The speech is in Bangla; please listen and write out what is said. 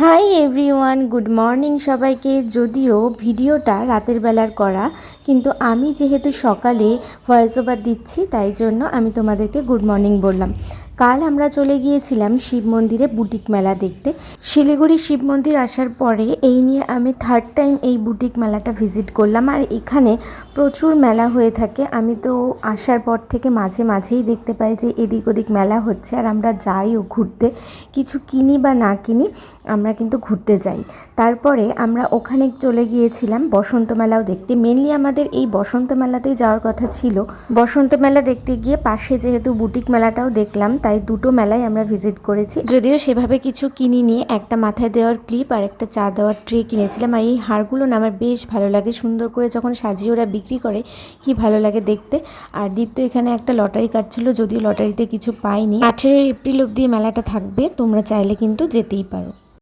হাই এভরিওয়ান গুড মর্নিং সবাইকে। যদিও ভিডিওটা রাতের বেলার করা, কিন্তু আমি যেহেতু সকালে ভয়েস ওভার দিচ্ছি, তাই জন্য আমি তোমাদেরকে গুড মর্নিং বললাম। কাল আমরা চলে গিয়েছিলাম শিব মন্দিরে বুটিক মেলা দেখতে। শিলিগুড়ি শিব মন্দির আসার পরে এই নিয়ে আমি থার্ড টাইম এই বুটিক মেলাটা ভিজিট করলাম। আর এখানে প্রচুর মেলা হয়ে থাকে। আমি তো আসার পর থেকে মাঝে মাঝেই দেখতে পাই যে এদিক ওদিক মেলা হচ্ছে। আর আমরা যাইও ঘুরতে। কিছু কিনি বা না কিনি আমরা কিন্তু ঘুরতে যাই। তারপরে আমরা ওখানে চলে গিয়েছিলাম বসন্ত মেলাও দেখতে। মেনলি আমাদের এই বসন্ত মেলাতেই যাওয়ার কথা ছিল। বসন্ত মেলা দেখতে গিয়ে পাশে যেহেতু বুটিক মেলাটাও দেখলাম তাই দুটো মেলায় আমরা ভিজিট করেছি। যদিও সেভাবে কিছু কিনিনি, একটা মাথায় দেওয়ার ক্লিপ আর একটা চা দেওয়ার ট্রে কিনেছিলাম। আর এই হারগুলো না আমার বেশ ভালো লাগে, সুন্দর করে যখন সাজিয়ে ওরা বিক্রি করে, কি ভালো লাগে দেখতে। আর দীপ্ত এখানে একটা লটারি কাটছিল, যদিও লটারিতে কিছু পাইনি। আঠেরোই এপ্রিল অব্দি মেলাটা থাকবে, তোমরা চাইলে কিন্তু যেতেই পারো।